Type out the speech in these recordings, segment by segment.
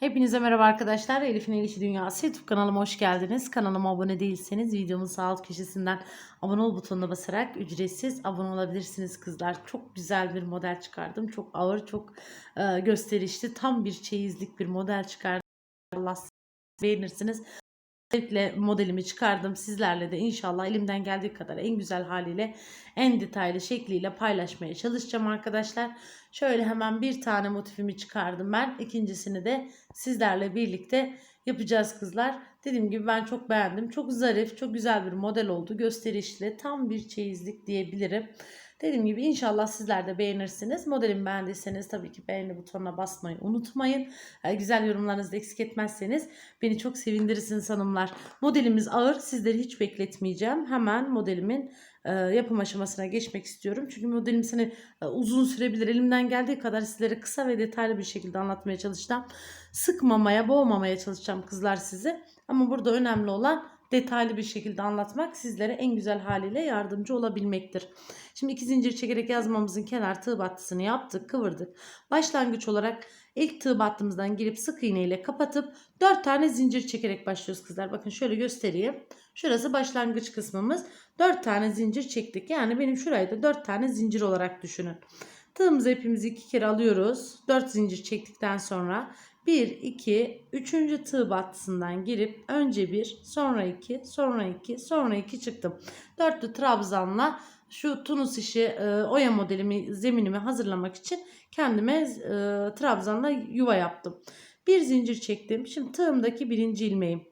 Hepinize merhaba arkadaşlar. Elif'in El İşi Dünyası YouTube kanalıma hoş geldiniz. Kanalıma abone değilseniz videomun sağ alt köşesinden abone ol butonuna basarak ücretsiz abone olabilirsiniz kızlar. Çok güzel bir model çıkardım. Çok ağır, çok e, gösterişli, tam bir çeyizlik bir model çıkardım. Allah beğenirsiniz. Özellikle modelimi çıkardım. Sizlerle de inşallah elimden geldiği kadar en güzel haliyle, en detaylı şekliyle paylaşmaya çalışacağım arkadaşlar. Şöyle hemen bir tane motifimi çıkardım ben. İkincisini de sizlerle birlikte yapacağız kızlar. Dediğim gibi ben çok beğendim. Çok zarif, çok güzel bir model oldu. Gösterişli, tam bir çeyizlik diyebilirim. Dediğim gibi inşallah sizler de beğenirsiniz. Modelimi beğendiyseniz tabii ki beğeni butonuna basmayı unutmayın. Ee, Güzel yorumlarınızı eksik etmezseniz beni çok sevindirirsiniz hanımlar. Modelimiz ağır. Sizleri hiç bekletmeyeceğim. Hemen modelimin e, yapım aşamasına geçmek istiyorum. Çünkü modelim seni e, uzun sürebilir. Elimden geldiği kadar sizlere kısa ve detaylı bir şekilde anlatmaya çalışacağım. Sıkmamaya, boğmamaya çalışacağım kızlar sizi. Ama burada önemli olan detaylı bir şekilde anlatmak sizlere en güzel haliyle yardımcı olabilmektir. Şimdi iki zincir çekerek yazmamızın kenar tığ battısını yaptık, kıvırdık. Başlangıç olarak ilk tığ battımızdan girip sık iğne ile kapatıp 4 tane zincir çekerek başlıyoruz kızlar. Bakın şöyle göstereyim. Şurası başlangıç kısmımız. 4 tane zincir çektik. Yani benim şurayı da 4 tane zincir olarak düşünün. Tığımızı ipimizi iki kere alıyoruz. 4 zincir çektikten sonra 1, 2, 3. tığ battısından girip önce 1, sonra 2, sonra 2, sonra 2 çıktım. Dörtlü trabzanla şu tunus işi e, oya modelimi zeminimi hazırlamak için kendime e, trabzanla yuva yaptım. Bir zincir çektim. Şimdi tığımdaki birinci ilmeğim.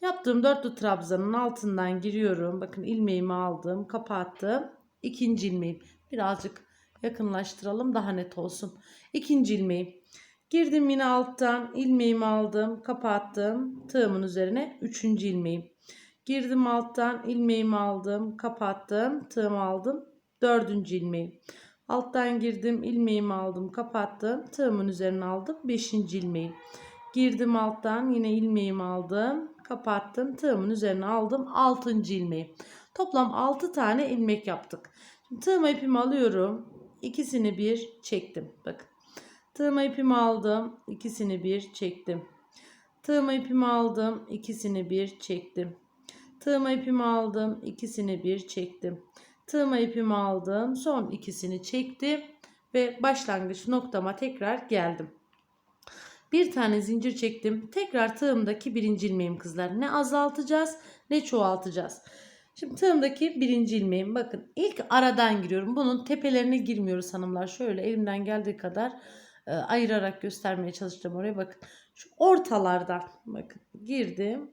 Yaptığım dörtlü trabzanın altından giriyorum. Bakın ilmeğimi aldım, kapattım. İkinci ilmeğim. Birazcık yakınlaştıralım daha net olsun. İkinci ilmeğim. Girdim yine alttan ilmeğimi aldım, kapattım. Tığımın üzerine üçüncü ilmeğim. Girdim alttan ilmeğimi aldım, kapattım. Tığımı aldım. Dördüncü ilmeğim. Alttan girdim ilmeğimi aldım, kapattım. Tığımın üzerine aldım. Beşinci ilmeğim. Girdim alttan yine ilmeğimi aldım, kapattım. Tığımın üzerine aldım. Altıncı ilmeği. Toplam 6 tane ilmek yaptık. Şimdi tığıma ipimi alıyorum. İkisini bir çektim. Bakın. Tığıma ipimi aldım. ikisini bir çektim. Tığıma ipimi aldım. ikisini bir çektim. Tığıma ipimi aldım. ikisini bir çektim. Tığıma ipimi aldım. Son ikisini çektim. Ve başlangıç noktama tekrar geldim. Bir tane zincir çektim. Tekrar tığımdaki birinci ilmeğim kızlar. Ne azaltacağız ne çoğaltacağız. Şimdi tığımdaki birinci ilmeğim bakın ilk aradan giriyorum. Bunun tepelerine girmiyoruz hanımlar. Şöyle elimden geldiği kadar e, ayırarak göstermeye çalışacağım oraya bakın. Şu ortalardan bakın girdim.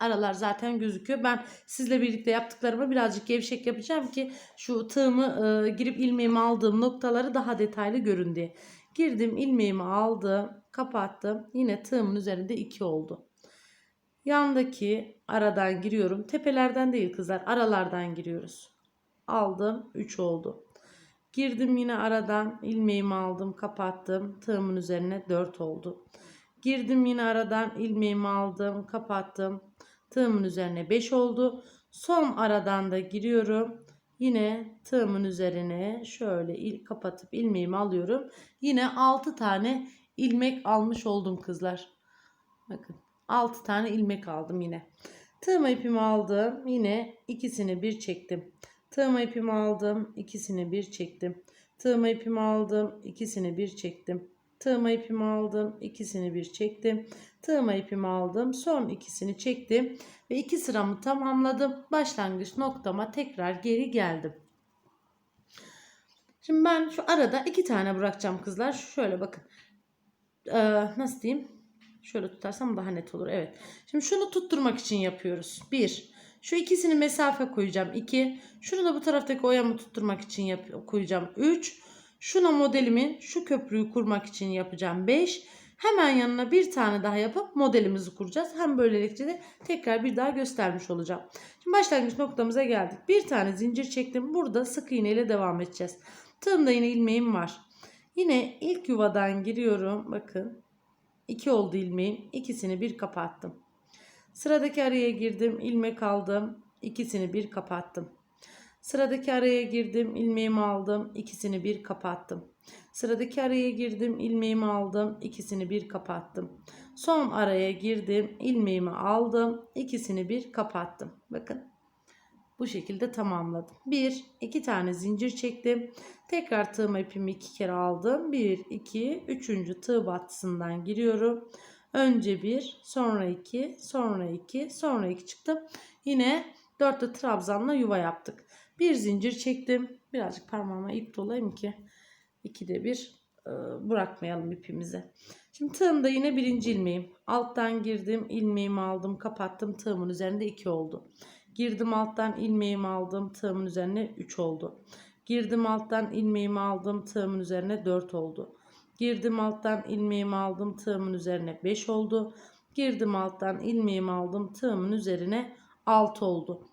Aralar zaten gözüküyor. Ben sizle birlikte yaptıklarımı birazcık gevşek yapacağım ki şu tığımı e, girip ilmeğimi aldığım noktaları daha detaylı görün diye. Girdim ilmeğimi aldım, kapattım. Yine tığımın üzerinde 2 oldu. Yandaki aradan giriyorum. Tepelerden değil kızlar, aralardan giriyoruz. Aldım, 3 oldu. Girdim yine aradan ilmeğimi aldım, kapattım. Tığımın üzerine 4 oldu. Girdim yine aradan ilmeğimi aldım, kapattım. Tığımın üzerine 5 oldu. Son aradan da giriyorum. Yine tığımın üzerine şöyle il, kapatıp ilmeğimi alıyorum. Yine 6 tane ilmek almış oldum kızlar. Bakın 6 tane ilmek aldım yine. Tığıma ipimi aldım. Yine ikisini bir çektim. Tığıma ipimi aldım. ikisini bir çektim. Tığıma ipimi aldım. ikisini bir çektim. Tığıma ipimi aldım. ikisini bir çektim. Tığıma ipimi aldım. Son ikisini çektim. Ve iki sıramı tamamladım. Başlangıç noktama tekrar geri geldim. Şimdi ben şu arada iki tane bırakacağım kızlar. Şöyle bakın. Ee, nasıl diyeyim? Şöyle tutarsam daha net olur. Evet. Şimdi şunu tutturmak için yapıyoruz. Bir. Şu ikisini mesafe koyacağım. 2. Şunu da bu taraftaki oyamı tutturmak için yap koyacağım. 3. Şuna modelimin şu köprüyü kurmak için yapacağım. 5. Hemen yanına bir tane daha yapıp modelimizi kuracağız. Hem böylelikle de tekrar bir daha göstermiş olacağım. Şimdi başlangıç noktamıza geldik. Bir tane zincir çektim. Burada sık iğne ile devam edeceğiz. Tığımda yine ilmeğim var. Yine ilk yuvadan giriyorum. Bakın. 2 oldu ilmeğim. İkisini bir kapattım. Sıradaki araya girdim. ilmek aldım. İkisini bir kapattım. Sıradaki araya girdim. ilmeğimi aldım. İkisini bir kapattım. Sıradaki araya girdim, ilmeğimi aldım, ikisini bir kapattım. Son araya girdim, ilmeğimi aldım, ikisini bir kapattım. Bakın bu şekilde tamamladım. Bir, iki tane zincir çektim. Tekrar tığım ipimi iki kere aldım. Bir, iki, üçüncü tığ battısından giriyorum. Önce bir, sonra iki, sonra iki, sonra iki çıktım. Yine dörtlü trabzanla yuva yaptık. Bir zincir çektim. Birazcık parmağıma ip dolayayım ki ikide bir e, bırakmayalım ipimizi. Şimdi tığımda yine birinci ilmeğim. Alttan girdim, ilmeğimi aldım, kapattım. Tığımın üzerinde 2 oldu. Girdim alttan ilmeğimi aldım, tığımın üzerine 3 oldu. Girdim alttan ilmeğimi aldım, tığımın üzerine 4 oldu. Girdim alttan ilmeğimi aldım, tığımın üzerine 5 oldu. Girdim alttan ilmeğimi aldım, tığımın üzerine 6 oldu.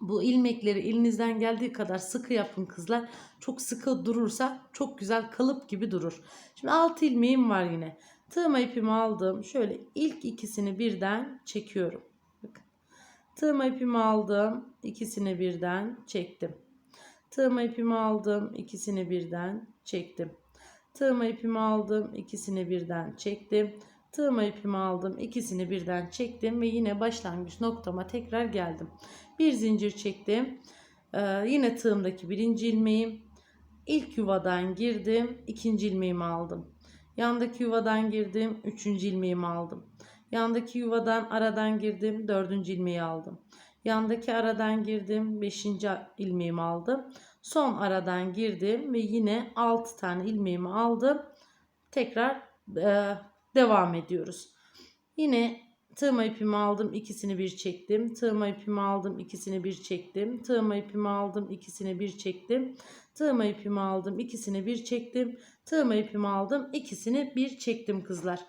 Bu ilmekleri elinizden geldiği kadar sıkı yapın kızlar. Çok sıkı durursa çok güzel kalıp gibi durur. Şimdi 6 ilmeğim var yine. Tığıma ipimi aldım. Şöyle ilk ikisini birden çekiyorum. Bakın. Tığıma ipimi aldım. ikisini birden çektim. Tığıma ipimi aldım. ikisini birden çektim. Tığıma ipimi aldım. ikisini birden çektim. Tığıma ipimi aldım. ikisini birden çektim ve yine başlangıç noktama tekrar geldim. Bir zincir çektim. Ee, yine tığımdaki birinci ilmeğim. İlk yuvadan girdim. ikinci ilmeğimi aldım. Yandaki yuvadan girdim. Üçüncü ilmeğimi aldım. Yandaki yuvadan aradan girdim. Dördüncü ilmeği aldım. Yandaki aradan girdim. Beşinci ilmeğimi aldım. Son aradan girdim ve yine altı tane ilmeğimi aldım. Tekrar e, devam ediyoruz. Yine tığıma ipimi aldım, ikisini bir çektim. Tığıma ipimi aldım, ikisini bir çektim. Tığıma ipimi aldım, ikisini bir çektim. Tığıma ipimi aldım, ikisini bir çektim. Tığıma ipimi aldım, ikisini bir çektim kızlar.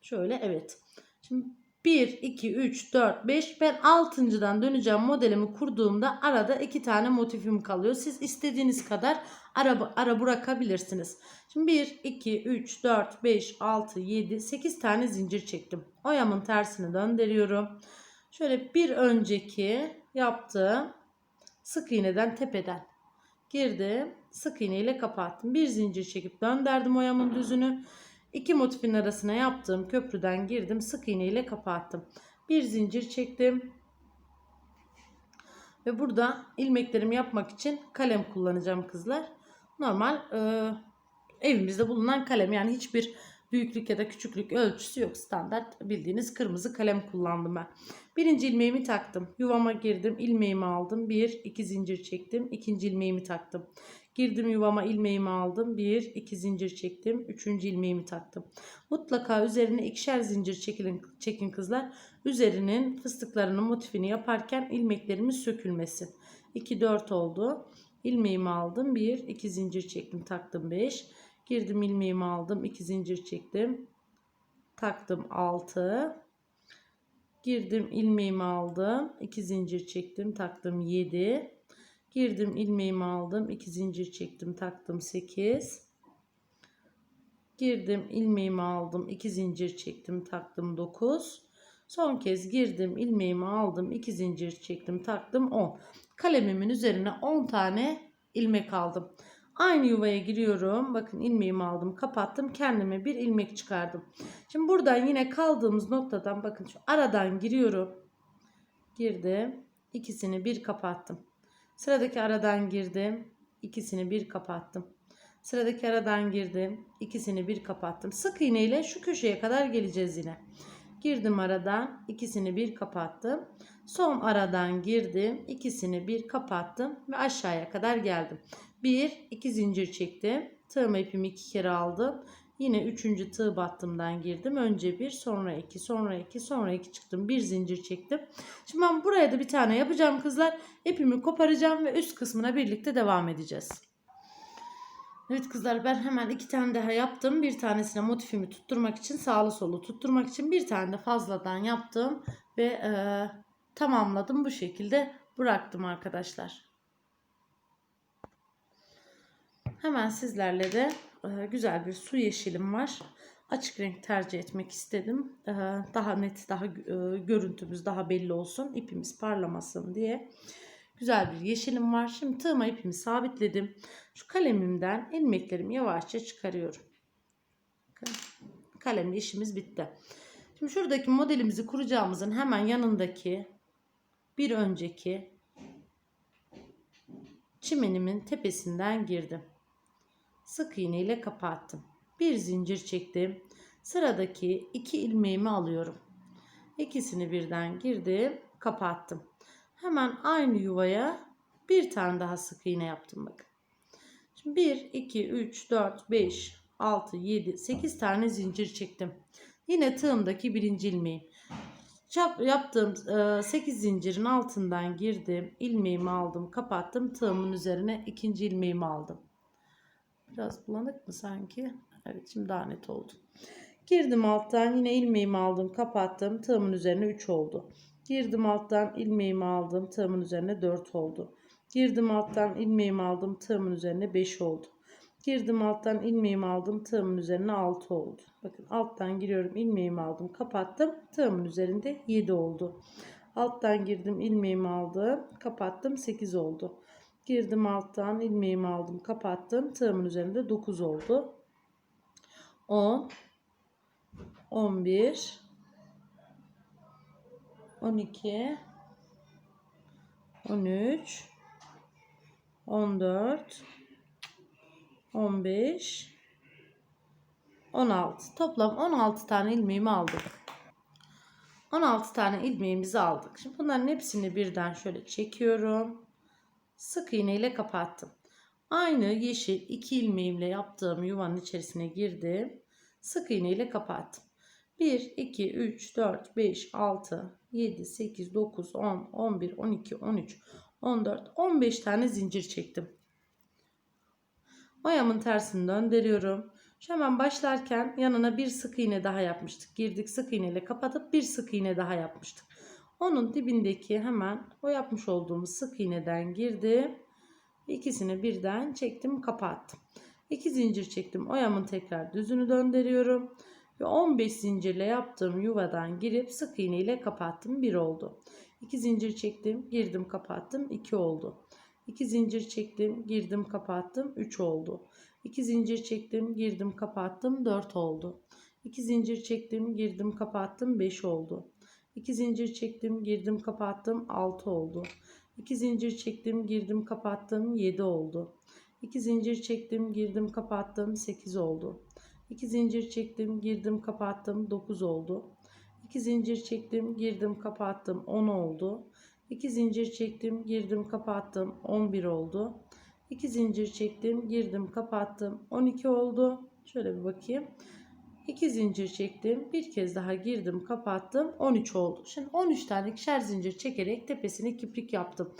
Şöyle evet. Şimdi 1, 2, 3, 4, 5 ben 6.dan döneceğim modelimi kurduğumda arada 2 tane motifim kalıyor. Siz istediğiniz kadar ara, ara bırakabilirsiniz. Şimdi 1, 2, 3, 4, 5, 6, 7, 8 tane zincir çektim. Oyamın tersini döndürüyorum. Şöyle bir önceki yaptığım sık iğneden tepeden girdim. Sık iğne ile kapattım. Bir zincir çekip döndürdüm oyamın düzünü. İki motifin arasına yaptığım köprüden girdim. Sık iğne ile kapattım. Bir zincir çektim. Ve burada ilmeklerimi yapmak için kalem kullanacağım kızlar. Normal e, evimizde bulunan kalem. Yani hiçbir büyüklük ya da küçüklük ölçüsü yok. Standart bildiğiniz kırmızı kalem kullandım ben. Birinci ilmeğimi taktım. Yuvama girdim. ilmeğimi aldım. Bir, iki zincir çektim. İkinci ilmeğimi taktım. Girdim yuvama ilmeğimi aldım. Bir, iki zincir çektim. Üçüncü ilmeğimi taktım. Mutlaka üzerine ikişer zincir çekilin, çekin kızlar. Üzerinin fıstıklarının motifini yaparken ilmeklerimiz sökülmesin. 2, 4 oldu. İlmeğimi aldım. Bir, iki zincir çektim. Taktım 5. Girdim ilmeğimi aldım. 2 zincir çektim. Taktım 6. Girdim ilmeğimi aldım. 2 zincir çektim. Taktım 7. Girdim ilmeğimi aldım. 2 zincir çektim. Taktım 8. Girdim ilmeğimi aldım. 2 zincir çektim. Taktım 9. Son kez girdim ilmeğimi aldım. 2 zincir çektim. Taktım 10. Kalemimin üzerine 10 tane ilmek aldım. Aynı yuvaya giriyorum. Bakın ilmeğimi aldım, kapattım. Kendime bir ilmek çıkardım. Şimdi buradan yine kaldığımız noktadan bakın şu aradan giriyorum. Girdim. İkisini bir kapattım. Sıradaki aradan girdim. ikisini bir kapattım. Sıradaki aradan girdim. ikisini bir kapattım. Sık iğne ile şu köşeye kadar geleceğiz yine. Girdim aradan. ikisini bir kapattım. Son aradan girdim. ikisini bir kapattım. Ve aşağıya kadar geldim. Bir, iki zincir çektim. Tığım ipimi iki kere aldım. Yine üçüncü tığ battımdan girdim. Önce bir, sonra iki, sonra iki, sonra iki çıktım. Bir zincir çektim. Şimdi ben buraya da bir tane yapacağım kızlar. İpimi koparacağım ve üst kısmına birlikte devam edeceğiz. Evet kızlar ben hemen iki tane daha yaptım. Bir tanesine motifimi tutturmak için sağlı solu tutturmak için bir tane de fazladan yaptım. Ve e, tamamladım bu şekilde bıraktım arkadaşlar. Hemen sizlerle de güzel bir su yeşilim var. Açık renk tercih etmek istedim. E, daha net, daha e, görüntümüz daha belli olsun. İpimiz parlamasın diye. Güzel bir yeşilim var. Şimdi tığıma ipimi sabitledim. Şu kalemimden ilmeklerimi yavaşça çıkarıyorum. Bakın, Kalemle işimiz bitti. Şimdi şuradaki modelimizi kuracağımızın hemen yanındaki bir önceki çimenimin tepesinden girdim. Sık iğne ile kapattım. Bir zincir çektim. Sıradaki iki ilmeğimi alıyorum. İkisini birden girdim, kapattım. Hemen aynı yuvaya bir tane daha sık iğne yaptım bakın. Şimdi 1, 2, 3, 4, 5, 6, 7, 8 tane zincir çektim. Yine tığımdaki birinci ilmeğim. Çap, yaptığım 8 zincirin altından girdim. ilmeğimi aldım, kapattım. Tığımın üzerine ikinci ilmeğimi aldım. Biraz bulanık mı sanki? Evet şimdi daha net oldu. Girdim alttan yine ilmeğimi aldım, kapattım. Tığımın üzerine 3 oldu. Girdim alttan ilmeğimi aldım. Tığımın üzerine 4 oldu. Girdim alttan ilmeğimi aldım. Tığımın üzerine 5 oldu. Girdim alttan ilmeğimi aldım. Tığımın üzerine 6 oldu. Bakın alttan giriyorum. ilmeğimi aldım. Kapattım. Tığımın üzerinde 7 oldu. Alttan girdim. ilmeğimi aldım. Kapattım. 8 oldu. Girdim alttan ilmeğimi aldım. Kapattım. Tığımın üzerinde 9 oldu. 10 11 12 13 14 15 16 toplam 16 tane ilmeğimi aldık. 16 tane ilmeğimizi aldık. Şimdi bunların hepsini birden şöyle çekiyorum. Sık iğne ile kapattım. Aynı yeşil iki ilmeğimle yaptığım yuvanın içerisine girdim. Sık iğne ile kapattım. 1, 2, 3, 4, 5, 6, 7, 8, 9, 10, 11, 12, 13, 14, 15 tane zincir çektim. Oyamın tersini döndürüyorum. Şu hemen başlarken yanına bir sık iğne daha yapmıştık. Girdik sık iğne ile kapatıp bir sık iğne daha yapmıştık. Onun dibindeki hemen o yapmış olduğumuz sık iğneden girdim. İkisini birden çektim kapattım. 2 zincir çektim. Oyamın tekrar düzünü döndürüyorum. Ve 15 zincirle yaptığım yuvadan girip sık iğne ile kapattım. 1 oldu. 2 zincir çektim. Girdim kapattım. 2 oldu. 2 zincir çektim. Girdim kapattım. 3 oldu. 2 zincir çektim. Girdim kapattım. 4 oldu. 2 zincir çektim. Girdim kapattım. 5 oldu. 2 zincir çektim. Girdim kapattım. 6 oldu. 2 zincir çektim. Girdim kapattım. 7 oldu. 2 zincir çektim. Girdim kapattım. 8 oldu. 2 zincir çektim, girdim, kapattım. 9 oldu. 2 zincir çektim, girdim, kapattım. 10 oldu. 2 zincir çektim, girdim, kapattım. 11 oldu. 2 zincir çektim, girdim, kapattım. 12 oldu. Şöyle bir bakayım. 2 zincir çektim. Bir kez daha girdim, kapattım. 13 oldu. Şimdi 13 tane ikişer zincir çekerek tepesine kiprik yaptım.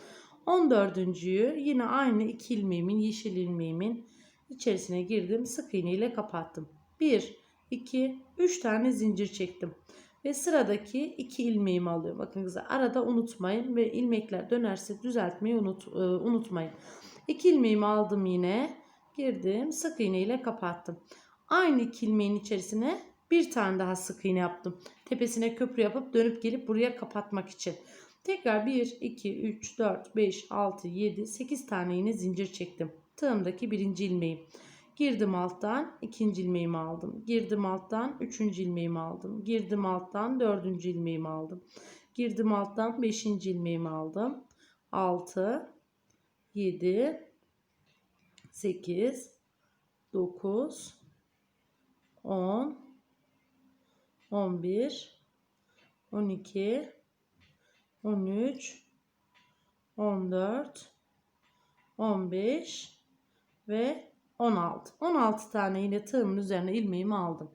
14.yü yine aynı iki ilmeğimin, yeşil ilmeğimin içerisine girdim. Sık iğne ile kapattım. 1, 2, 3 tane zincir çektim. Ve sıradaki 2 ilmeğimi alıyorum. Bakın kızlar arada unutmayın ve ilmekler dönerse düzeltmeyi unut, e, unutmayın. 2 ilmeğimi aldım yine. Girdim sık iğne ile kapattım. Aynı iki ilmeğin içerisine bir tane daha sık iğne yaptım. Tepesine köprü yapıp dönüp gelip buraya kapatmak için. Tekrar 1, 2, 3, 4, 5, 6, 7, 8 tane yine zincir çektim. Tığımdaki birinci ilmeğim. Girdim alttan ikinci ilmeğimi aldım. Girdim alttan üçüncü ilmeğimi aldım. Girdim alttan dördüncü ilmeğimi aldım. Girdim alttan beşinci ilmeğimi aldım. 6 7 8 9 10 11 12 13 14 15 ve 16. 16 tane yine tığımın üzerine ilmeğimi aldım.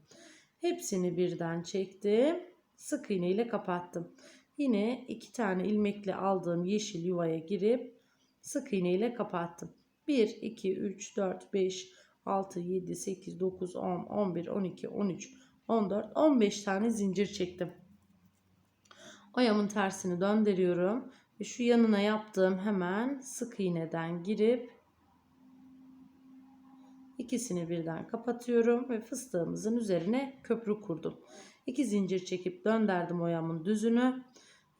Hepsini birden çektim. Sık iğne ile kapattım. Yine iki tane ilmekle aldığım yeşil yuvaya girip sık iğne ile kapattım. 1, 2, 3, 4, 5, 6, 7, 8, 9, 10, 11, 12, 13, 14, 15 tane zincir çektim. Oyamın tersini döndürüyorum. Ve şu yanına yaptığım hemen sık iğneden girip İkisini birden kapatıyorum ve fıstığımızın üzerine köprü kurdum. İki zincir çekip döndürdüm oyamın düzünü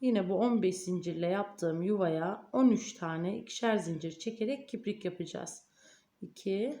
Yine bu 15 zincirle yaptığım yuvaya 13 tane ikişer zincir çekerek kiprik yapacağız. 2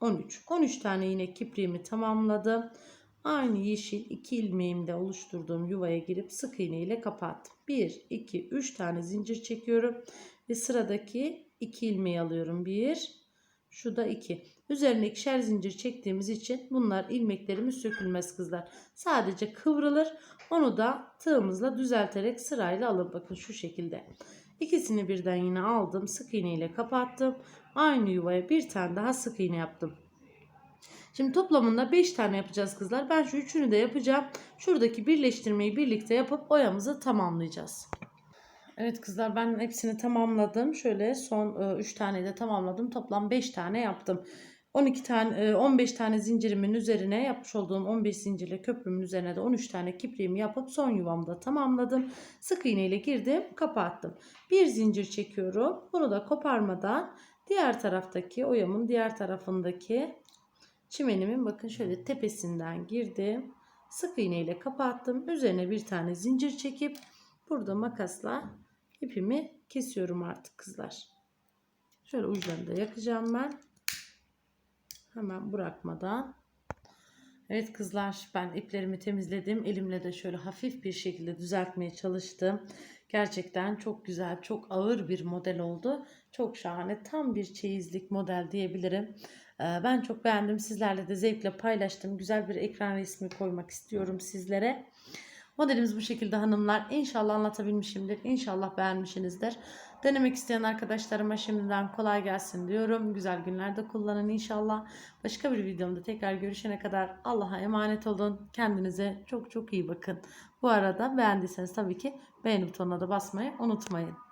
13. 13 tane yine kipriğimi tamamladım. Aynı yeşil iki ilmeğimde oluşturduğum yuvaya girip sık iğne ile kapattım. 1, 2, 3 tane zincir çekiyorum ve sıradaki 2 ilmeği alıyorum. 1, şu da 2. Üzerine ikişer zincir çektiğimiz için bunlar ilmeklerimiz sökülmez kızlar. Sadece kıvrılır. Onu da tığımızla düzelterek sırayla alın. Bakın şu şekilde. İkisini birden yine aldım. Sık iğne ile kapattım. Aynı yuvaya bir tane daha sık iğne yaptım. Şimdi toplamında 5 tane yapacağız kızlar. Ben şu üçünü de yapacağım. Şuradaki birleştirmeyi birlikte yapıp oyamızı tamamlayacağız. Evet kızlar ben hepsini tamamladım. Şöyle son 3 tane de tamamladım. Toplam 5 tane yaptım. 12 tane e, 15 tane zincirimin üzerine yapmış olduğum 15 zincirle köprümün üzerine de 13 tane kipriğimi yapıp son yuvamı da tamamladım. Sık iğne ile girdim, kapattım. Bir zincir çekiyorum. Bunu da koparmadan diğer taraftaki oyamın diğer tarafındaki çimenimin bakın şöyle tepesinden girdim. Sık iğne ile kapattım. Üzerine bir tane zincir çekip burada makasla ipimi kesiyorum artık kızlar. Şöyle uçlarını da yakacağım ben. Hemen bırakmadan. Evet kızlar ben iplerimi temizledim. Elimle de şöyle hafif bir şekilde düzeltmeye çalıştım. Gerçekten çok güzel, çok ağır bir model oldu. Çok şahane, tam bir çeyizlik model diyebilirim. Ee, Ben çok beğendim. Sizlerle de zevkle paylaştım. Güzel bir ekran resmi koymak istiyorum sizlere. Modelimiz bu şekilde hanımlar. İnşallah anlatabilmişimdir. İnşallah beğenmişsinizdir. Denemek isteyen arkadaşlarıma şimdiden kolay gelsin diyorum. Güzel günlerde kullanın inşallah. Başka bir videomda tekrar görüşene kadar Allah'a emanet olun. Kendinize çok çok iyi bakın. Bu arada beğendiyseniz tabii ki beğeni butonuna da basmayı unutmayın.